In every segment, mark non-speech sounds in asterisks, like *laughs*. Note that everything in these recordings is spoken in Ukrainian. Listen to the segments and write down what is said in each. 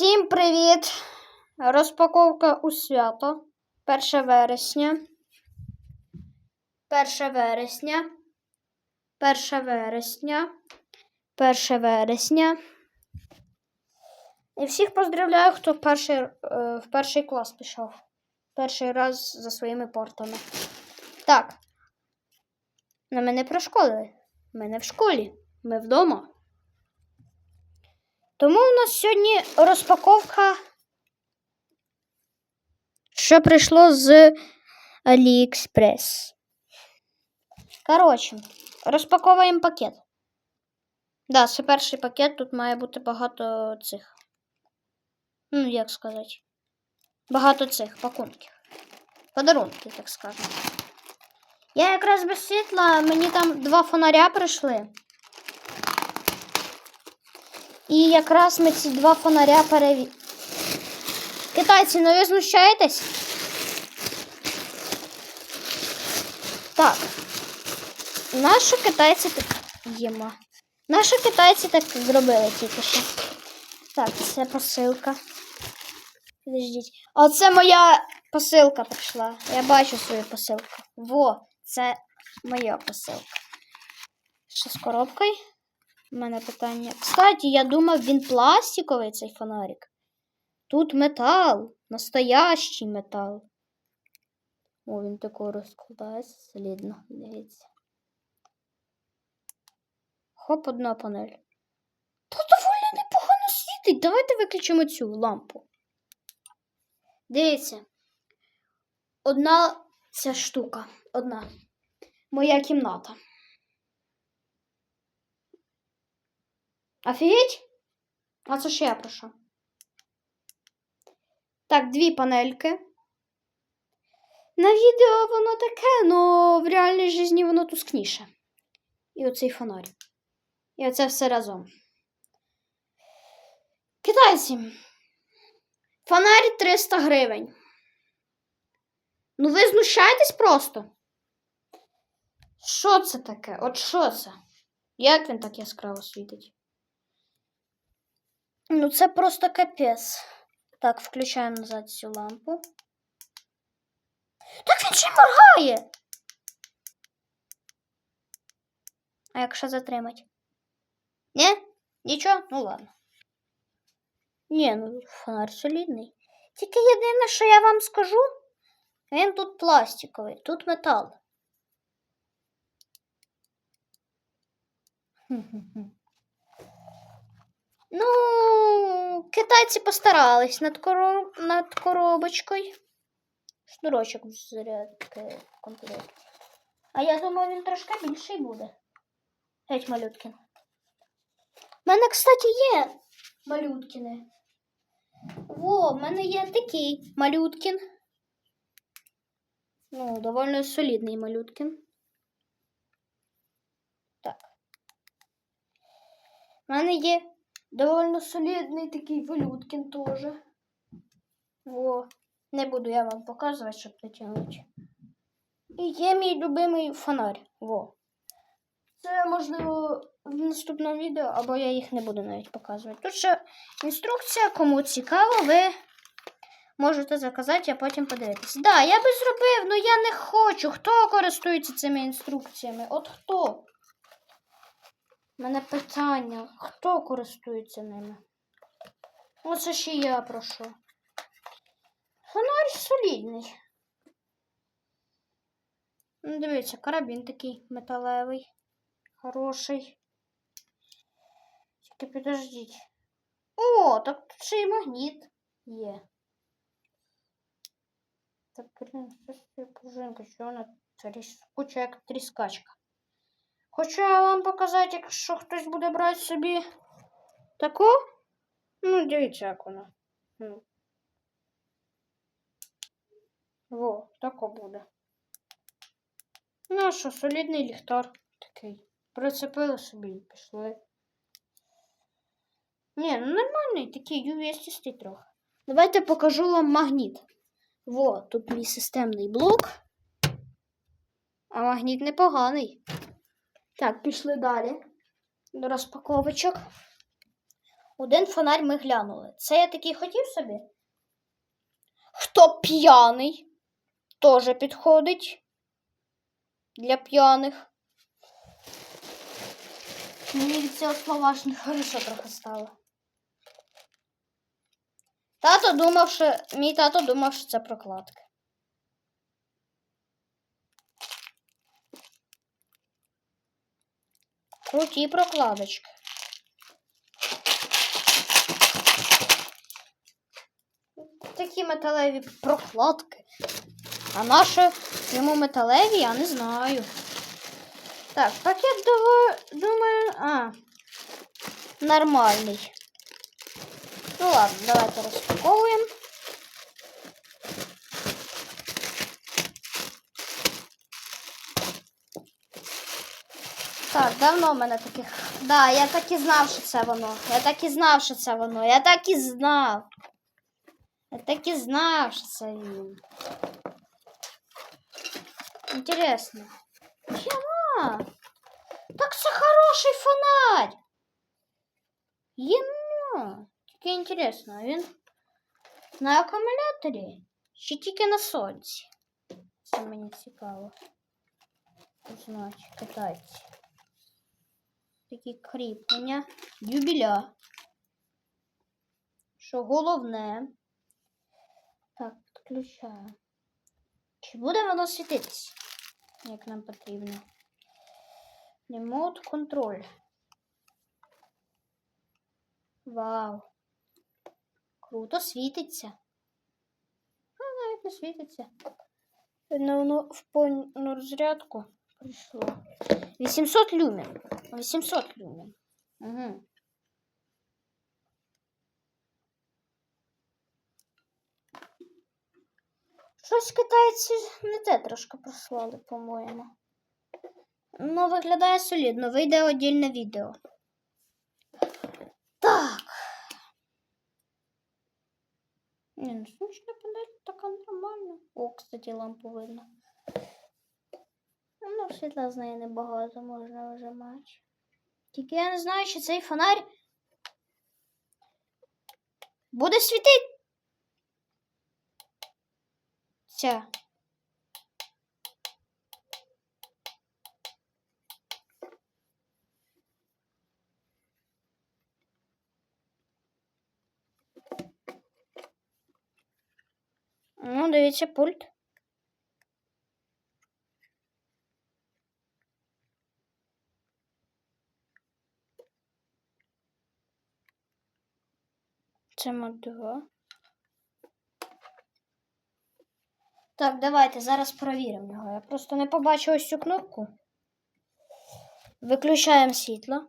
Всім привіт! Розпаковка у свято. 1 вересня. 1 вересня. 1 вересня. 1 вересня. І всіх поздравляю, хто перший, е, в перший клас пішов. Перший раз за своїми портами. Так. На мене про школи. Ми не в школі. Ми вдома. Тому у нас сьогодні розпаковка, що прийшло з AliExpress. Коротше, розпаковуємо пакет. Да, це перший пакет, тут має бути багато цих. Ну, як сказати. Багато цих пакунків. Подарунки, так скажемо. Я якраз без світла, мені там два фонаря прийшли. І якраз ми ці два фонаря переві... Китайці, ну ви знущаєтесь? Так. Наші китайці так їмо. Наші китайці так зробили тільки що. Так, це посилка. Підождіть. Оце моя посилка прийшла. Я бачу свою посилку. Во, це моя посилка. Що з коробкою? У мене питання. Кстати, я думав, він пластиковий цей фонарик. Тут метал, настоящий метал. О, він тако розкладається солідно, дивіться. Хоп, одна панель. Та доволі непогано світить. Давайте виключимо цю лампу. Дивіться. Одна ця штука. Одна. Моя кімната. Офігеть? А це ще я прошу. Так, дві панельки. На відео воно таке, але в реальній житті воно тускніше. І оцей фонарь. І оце все разом. Китайці. Фонарь 300 гривень. Ну ви знущаєтесь просто? Що це таке? От що це? Як він так яскраво світить? Ну, це просто капець. Так, включаємо назад цю лампу. Так він ще моргає. А якщо затримати? Ні? Нічого? Ну ладно. Ні, ну фонарь солідний. Тільки єдине, що я вам скажу, він тут пластиковий, тут метал. Ну, китайці постарались над, коро... над коробочкою. Шнурочок зарядки в комплекті. А я думаю, він трошки більший буде. Геть малюткін. У мене, кстати, є малюткіни. Во, в мене є такий малюткін. Ну, доволі солідний малюткін. Так. У мене є довольно солідний такий валюткін теж. Во. Не буду я вам показувати, щоб не тягнути. І є мій любимий фонарь. Во. Це можливо в наступному відео, або я їх не буду навіть показувати. Тут ще інструкція, кому цікаво, ви можете заказати, а потім подивитися. Так, да, я би зробив, але я не хочу. Хто користується цими інструкціями? От хто? Мене питання. Хто користується ними? Оце ще я прошу. Фонарь солідний. Ну, дивіться, карабін такий металевий. Хороший. Тільки підождіть. О, так тут ще й магніт є. Так, блін, що ж це пружинка, що вона тріскуча, як тріскачка. Хочу я вам показати, якщо хтось буде брати собі таку. Ну, дивіться, як вона. Во, тако буде. Ну, що, солідний ліхтар такий. Прицепили собі і пішли. Ні, ну нормальний такий UVS трохи. Давайте покажу вам магніт. Во, тут мій системний блок. А магніт непоганий. Так, пішли далі. До розпаковочок. Один фонарь ми глянули. Це я такий хотів собі. Хто п'яний, теж підходить для п'яних. Мені від цього слова ж нехорошо трохи стало. Тато думав, що мій тато думав, що це прокладки. Круті прокладочки. Такі металеві прокладки. А наші йому металеві, я не знаю. Так, пакет думаю. А. Нормальний. Ну ладно, давайте розпаковуємо. Так, давно в мене таких. Да, я так і знав, що це воно. Я так і знав, що це воно. Я так і знав. Я так і знав, що це він. Інтересно. Єма. Так це хороший фонарь. Єма. Тільки інтересно, а він на акумуляторі чи тільки на сонці? Це мені цікаво. Узнати, китайці. Такі кріплення. Юбіля. Що головне. Так, підключаю. Чи буде воно світитися, як нам потрібно? Remote контроль. Вау. Круто світиться. А, навіть не світиться. Видно, воно в повну розрядку прийшло. 800 люмен. 800 люмен. Угу. Щось китайці не те трошки прислали, по-моєму. Ну, виглядає солідно, вийде отдільне відео. Так. Ні, ну сонячна панель така нормальна. О, кстати, лампу видно. Світла з неї небагато можна вижимати. Тільки я не знаю, чи цей фонарь буде світити. Ця. Ну, дивіться пульт. Це мод Так, давайте зараз перевіримо його. Я просто не побачив ось цю кнопку. Виключаємо світло.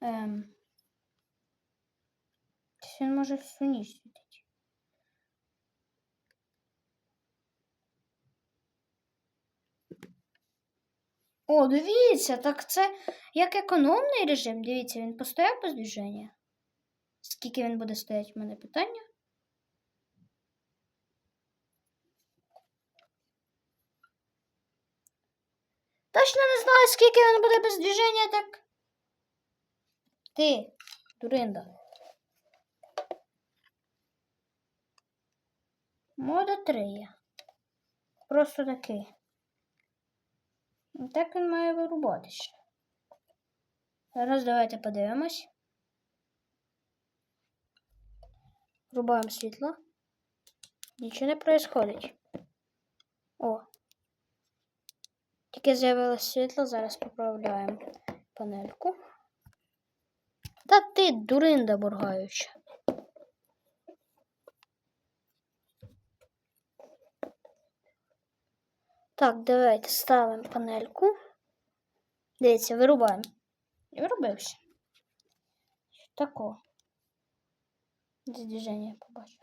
Ем. Він може всю ніч світити. О, дивіться, так це як економний режим. Дивіться, він постояв без движення. Скільки він буде стояти, в мене питання. Точно не знаю, скільки він буде без движення, так. Ти, дуринда. Мода 3. Просто такий. І Так він має вирубатися. Зараз давайте подивимось. Врубаємо світло. Нічого не происходить. О. Тільки з'явилось світло, зараз поправляємо панельку. Та ти, дуринда бургаюча. Так, давайте ставимо панельку. Дивіться, вирубаємо. І вирубився. Тако. Десь движення я побачив.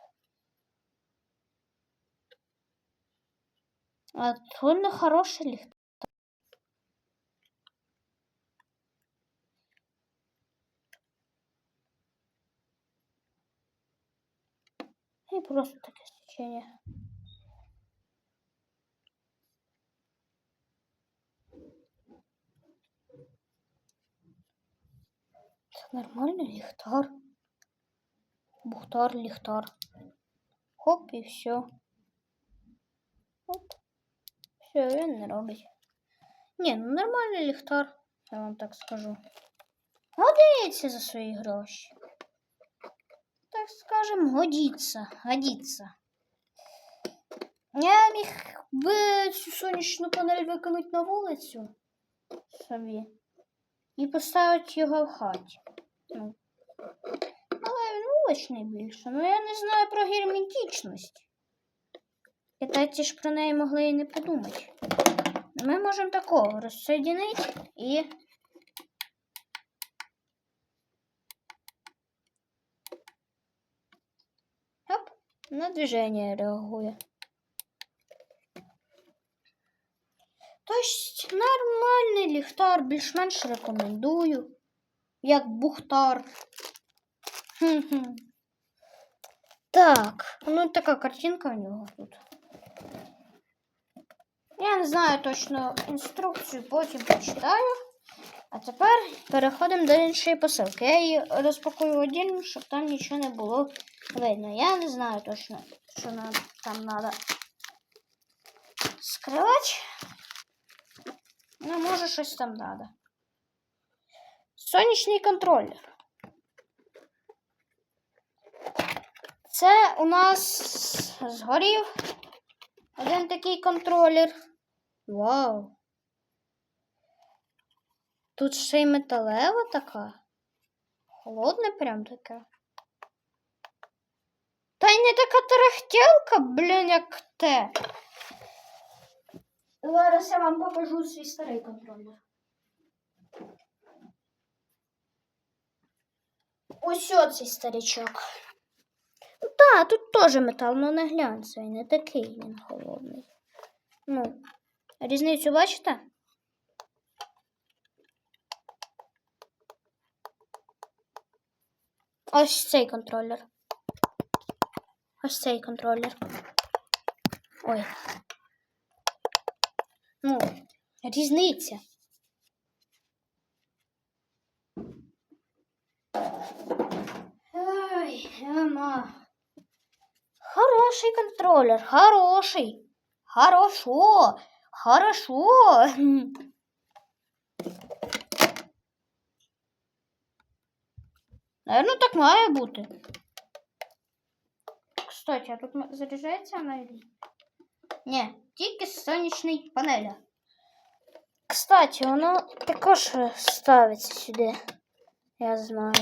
А довольно хороший ліхт. І просто таке свічення. Нормальний ліхтар. Бухтар, ліхтар. Хоп, і все. Оп. Все, він не робить. Ні, ну нормальний ліхтар, я вам так скажу. Годиться за свої гроші. Так скажем, годиться, годиться. Я міг би цю сонячну панель викинути на вулицю собі і поставити його в хаті. Ну. Але він вуличний більше. Ну я не знаю про герметичність. Китайці ж про неї могли і не подумати. Ми можемо такого розсоединити і. Оп, на движение реагує. Тобто нормальний ліхтар, більш-менш рекомендую. Як бухтар. Так, ну така картинка в нього тут. Я не знаю точно інструкцію, потім почитаю. А тепер переходимо до іншої посилки. Я її розпакую отдельно, щоб там нічого не було видно. Я не знаю точно, що нам там треба скривати. Ну, може, щось там треба. Сонячний контролер. Це у нас згорів один такий контролер. Вау. Тут ще й металева така. Холодне прям таке. Та й не така тарахтілка, блін, як те. Зараз я вам покажу свій старий контролер. Ось оцей старичок. Ну, Так, тут теж метал, але не глянцевий, не такий він холодний. Ну, різницю бачите? Ось цей контролер. Ось цей контролер. Ой. Ну, різниця. Ой, Ема. Хороший контролер, хороший. Хорошо, хорошо. *laughs* Наверно, так має бути. Кстати, а тут заряджається вона? или- Ні, тільки з сонячної панелі. Кстати, воно також ставиться сюди. Я знаю.